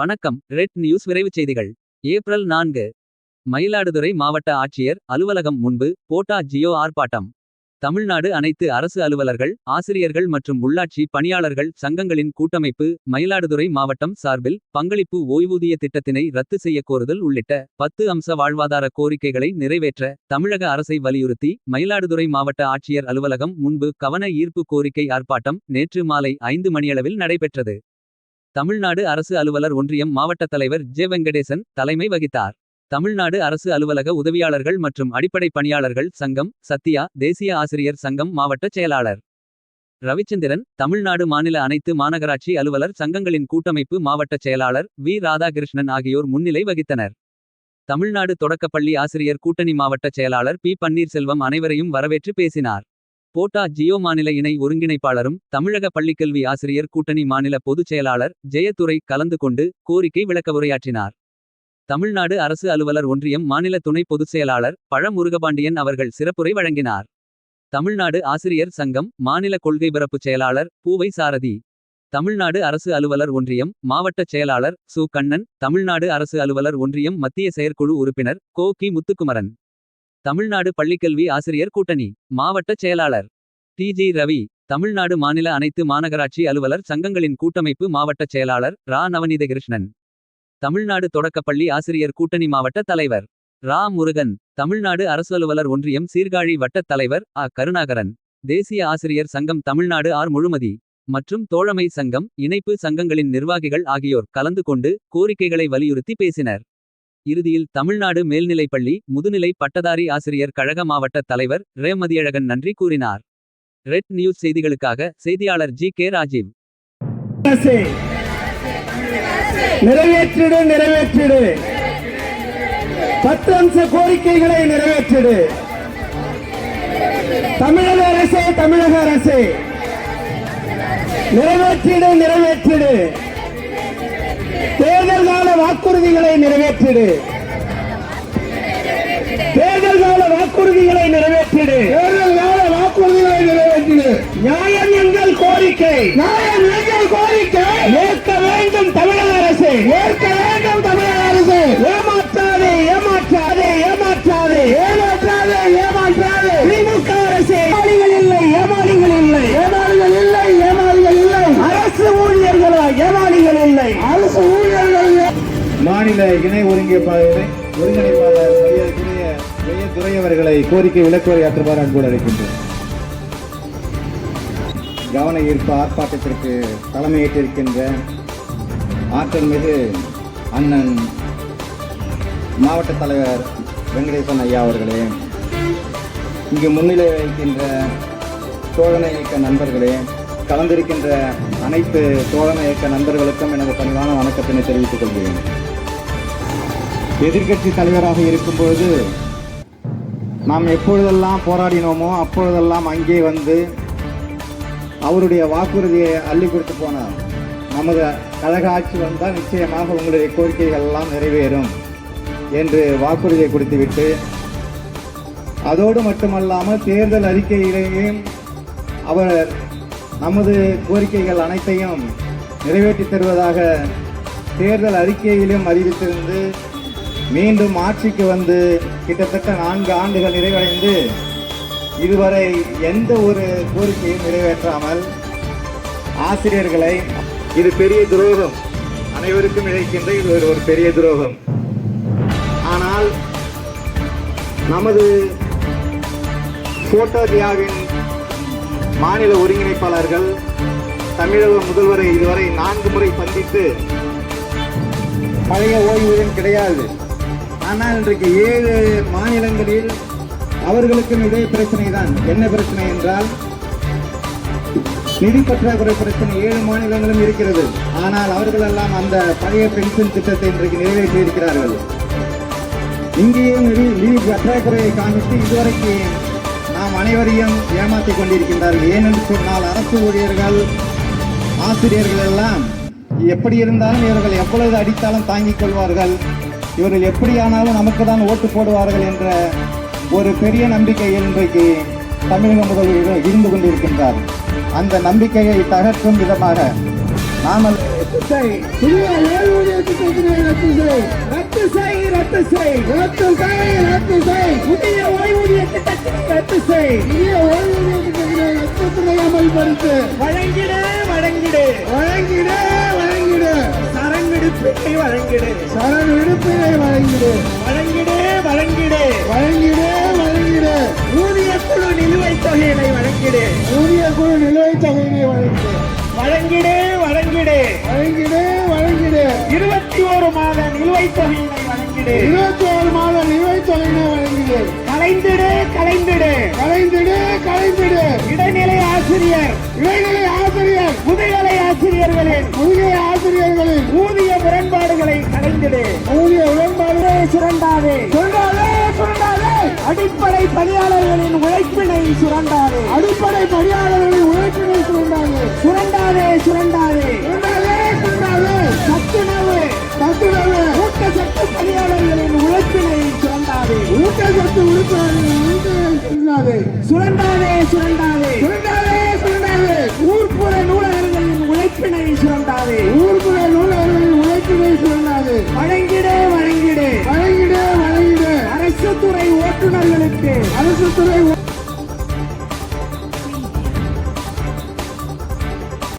வணக்கம் red news விரைவுச் செய்திகள். ஏப்ரல் நான்கு மயிலாடுதுறை மாவட்ட ஆட்சியர் அலுவலகம் முன்பு போட்டா ஜியோ ஆர்ப்பாட்டம். தமிழ்நாடு அனைத்து அரசு அலுவலர்கள் ஆசிரியர்கள் மற்றும் உள்ளாட்சி பணியாளர்கள் சங்கங்களின் கூட்டமைப்பு மயிலாடுதுறை மாவட்டம் சார்பில் பங்களிப்பு ஓய்வூதிய திட்டத்தினை ரத்து செய்ய கோருதல் உள்ளிட்ட பத்து அம்ச வாழ்வாதார கோரிக்கைகளை நிறைவேற்ற தமிழக அரசை வலியுறுத்தி மயிலாடுதுறை மாவட்ட ஆட்சியர் அலுவலகம் முன்பு கவன ஈர்ப்பு கோரிக்கை ஆர்ப்பாட்டம் நேற்று மாலை ஐந்து மணியளவில் நடைபெற்றது. தமிழ்நாடு அரசு அலுவலர் ஒன்றியம் மாவட்ட தலைவர் ஜெ வெங்கடேசன் தலைமை வகித்தார். தமிழ்நாடு அரசு அலுவலக உதவியாளர்கள் மற்றும் அடிப்படை பணியாளர்கள் சங்கம் சத்யா தேசிய ஆசிரியர் சங்கம் மாவட்ட செயலாளர். ரவிச்சந்திரன் தமிழ்நாடு மாநில அனைத்து மாநகராட்சி அலுவலர் சங்கங்களின் கூட்டமைப்பு மாவட்ட செயலாளர் வி. ராதாகிருஷ்ணன் ஆகியோர் முன்னிலை வகித்தனர். தமிழ்நாடு தொடக்கப்பள்ளி ஆசிரியர் கூட்டணி மாவட்ட செயலாளர் பி. பன்னீர்செல்வம் அனைவரையும் வரவேற்று பேசினார். போட்டா ஜியோ மாநில இணை ஒருங்கிணைப்பாளரும் தமிழக பள்ளிக்கல்வி ஆசிரியர் கூட்டணி மாநில பொதுச் செயலாளர் ஜெயத்துறை கலந்து கொண்டு கோரிக்கை விளக்க உரையாற்றினார். தமிழ்நாடு அரசு அலுவலர் ஒன்றியம் மாநில துணை பொதுச் செயலாளர் பழ முருகபாண்டியன் அவர்கள் சிறப்புரை வழங்கினார். தமிழ்நாடு ஆசிரியர் சங்கம் மாநில கொள்கை பரப்பு செயலாளர் பூவை சாரதி. தமிழ்நாடு அரசு அலுவலர் ஒன்றியம் மாவட்ட செயலாளர் சு கண்ணன். தமிழ்நாடு அரசு அலுவலர் ஒன்றியம் மத்திய செயற்குழு உறுப்பினர் கோ கி முத்துக்குமரன். தமிழ்நாடு பள்ளிக்கல்வி ஆசிரியர் கூட்டணி மாவட்ட செயலாளர். டி. ஜி. ரவி தமிழ்நாடு மாநில அனைத்து மாநகராட்சி அலுவலர் சங்கங்களின் கூட்டமைப்பு மாவட்ட செயலாளர் ரா. நவநீதகிருஷ்ணன். தமிழ்நாடு தொடக்கப்பள்ளி ஆசிரியர் கூட்டணி மாவட்ட தலைவர் ரா. முருகன். தமிழ்நாடு அரசு அலுவலர் ஒன்றியம் சீர்காழி வட்டத் தலைவர் அ. கருணாகரன். தேசிய ஆசிரியர் சங்கம் தமிழ்நாடு ஆர். முழுமதி மற்றும் தோழமை சங்கம் இணைப்பு சங்கங்களின் நிர்வாகிகள் ஆகியோர் கலந்து கொண்டு கோரிக்கைகளை வலியுறுத்தி பேசினர். இறுதியில் தமிழ்நாடு மேல்நிலைப்பள்ளி முதுநிலை பட்டதாரி ஆசிரியர் கழக மாவட்ட தலைவர் ரேமதியழகன் நன்றி கூறினார். ரெட் நியூஸ் செய்திகளுக்காக செய்தியாளர் ஜி கே ராஜீவ். நிறைவேற்றிடு நிறைவேற்றிடு. பத்து அம்ச கோரிக்கைகளை நிறைவேற்றிடு. தமிழக அரசே தமிழக அரசே. நிறைவேற்றிடு நிறைவேற்றிடு. கால வாக்குறுதிகளை நிறைவேற்றிடு. தேர்தல் கால வாக்குறுதிகளை நிறைவேற்றிடு. தேர்தல் கால வாக்குறுதிகளை நிறைவேற்றிடு. நியாயம் எங்கள் கோரிக்கை. நியாயம் எங்கள் கோரிக்கை. ஏற்க வேண்டும் தமிழக அரசு. ஏற்க வேண்டும் தமிழக அரசு. ஏமாற்றாதே ஏமாற்றாதே ஏமாற்றாதே. ஏமாற்றாதே ஏமாற்றாதே. திமுக அரசு. ஏமாளிகள் இல்லை ஏமாளிகள் இல்லை. ஏமாளிகள் இல்லை ஏமாளிகள் இல்லை. அரசு ஊழியர்களா ஏமாளிகள் இல்லை. அரசு ஊழியர்கள் மாநில இணை ஒருங்கிணைப்பாளர் ஒருங்கிணைப்பாளர் மரியாதைக்குரிய ஜெயதுரை அவர்களை கோரிக்கை விளக்குரையாற்றுமாறு அன்போடு அழைக்கின்றோம். கவன ஈர்ப்பு ஆர்ப்பாட்டத்திற்கு தலைமையேற்றிருக்கின்ற ஆற்றல் மிகு அண்ணன் மாவட்ட தலைவர் வெங்கடேசன் ஐயா அவர்களே இங்கு முன்னிலை வைக்கின்ற சோழனை இயக்க நண்பர்களே கலந்திருக்கின்ற அனைத்து சோழனை இயக்க நண்பர்களுக்கும் எனது பணிவான வணக்கத்தினை தெரிவித்துக் கொள்கிறேன். எதிர்க்கட்சி தலைவராக இருக்கும்பொழுது நாம் எப்பொழுதெல்லாம் போராடினோமோ அப்பொழுதெல்லாம் அங்கே வந்து அவருடைய வாக்குறுதியை அள்ளி கொடுத்து போனார் நமது கழக ஆட்சி வந்தால் நிச்சயமாக உங்களுடைய கோரிக்கைகள் எல்லாம் நிறைவேறும் என்று வாக்குறுதியை கொடுத்துவிட்டு அதோடு மட்டுமல்லாமல் தேர்தல் அறிக்கையிலேயும் அவர் நமது கோரிக்கைகள் அனைத்தையும் நிறைவேற்றி தருவதாக தேர்தல் அறிக்கையிலும் அறிவித்திருந்து மீண்டும் ஆட்சிக்கு வந்து கிட்டத்தட்ட நான்கு ஆண்டுகள் நிறைவடைந்து இதுவரை எந்த ஒரு கோரிக்கையும் நிறைவேற்றாமல் ஆசிரியர்களை இது பெரிய துரோகம். அனைவருக்கும் இழைக்கின்ற இது ஒரு ஒரு பெரிய துரோகம். ஆனால் நமது போட்டோஜியாவின் மாநில ஒருங்கிணைப்பாளர்கள் தமிழக முதல்வரை இதுவரை நான்கு முறை சந்தித்து பழைய ஓய்வூதியம் கிடையாது. ஆனால் இன்றைக்கு ஏழு மாநிலங்களில் அவர்களுக்கும் இதே பிரச்சனை தான் என்ன பிரச்சனை என்றால் நிதி பற்றாக்குறை பிரச்சனை ஏழு மாநிலங்களும் இருக்கிறது. ஆனால் அவர்களெல்லாம் அந்த பழைய பென்ஷன் திட்டத்தை இன்றைக்கு நிறைவேற்றி இருக்கிறார்கள் இங்கேயும் நிதி நிதி பற்றாக்குறையை காண்பித்து இதுவரைக்கும் நாம் அனைவரையும் ஏமாற்றிக் கொண்டிருக்கின்றார்கள். ஏனென்று சொன்னால் அரசு ஊழியர்கள் ஆசிரியர்கள் எல்லாம் எப்படி இருந்தாலும் இவர்கள் எவ்வளவு அடித்தாலும் தாங்கிக் கொள்வார்கள். இவர்கள் எப்படியானாலும் நமக்கு தான் ஓட்டு போடுவார்கள் என்ற ஒரு பெரிய நம்பிக்கை இன்றைக்கு தமிழக முதல்வர் இருந்து கொண்டிருக்கின்றார். அந்த நம்பிக்கையை தகர்க்கும் விதமாக நாமல் வழங்கிடு வழங்கிடு. விடுப்பினை வழங்கிடு. சரண் விடுப்பினை வழங்கிடு. வழங்கிடு வழங்கிடு. வழங்கிடு வழங்கிடு. ஊதிய குழு நிலுவைத் தொகையினை வழங்கிடு. ஊதிய குழு நிலுவைத் தொகையினை வழங்கிடு. வழங்கிடு வழங்கிடு. வழங்கிடு வழங்கிடு. இருபத்தி ஒரு மாத நிலுவைத் தொகையினை வழங்கிடு. இருபத்தி ஒரு மாத நிலுவைத் தொகையினை வழங்கிடு. கலைந்திடு கலைந்திடு. கலைந்திடு கலைந்திடு. இடைநிலை ஆசிரியர். இடைநிலை ஆசிரியர். முதுகலை ஆசிரியர்களின் முதுகலை முரண்பாடுகளை ஊதிய முரண்பாடுகளை சுரண்டாதே. சுரண்டாதே சுரண்டாதே. அடிப்படை பணியாளர்களின் உழைப்பினை சுரண்டாதே. அடிப்படை பணியாளர்களின் உழைப்பினை சுரண்டாதே. சுரண்டாதே சுரண்டாதே. சுரண்டாதே சுரண்டாதே. சத்துணவு சத்துணவு. ஊட்டச்சத்து பணியாளர்களின் உழைப்பினை சுரண்டாதே. ஊட்டச்சத்து உழைப்பாளர்களின் சுரண்டாதே சுரண்டாதே. சுரண்டாதே சுரண்டாதே. ஊர்ப்புற நூலகர்களின் உழைப்பினை சுரண்டாதே. ஊர்ப்புற நூலகர்களின் உழைப்பினை ஓட்டுநர்களுக்கு அரசு துறை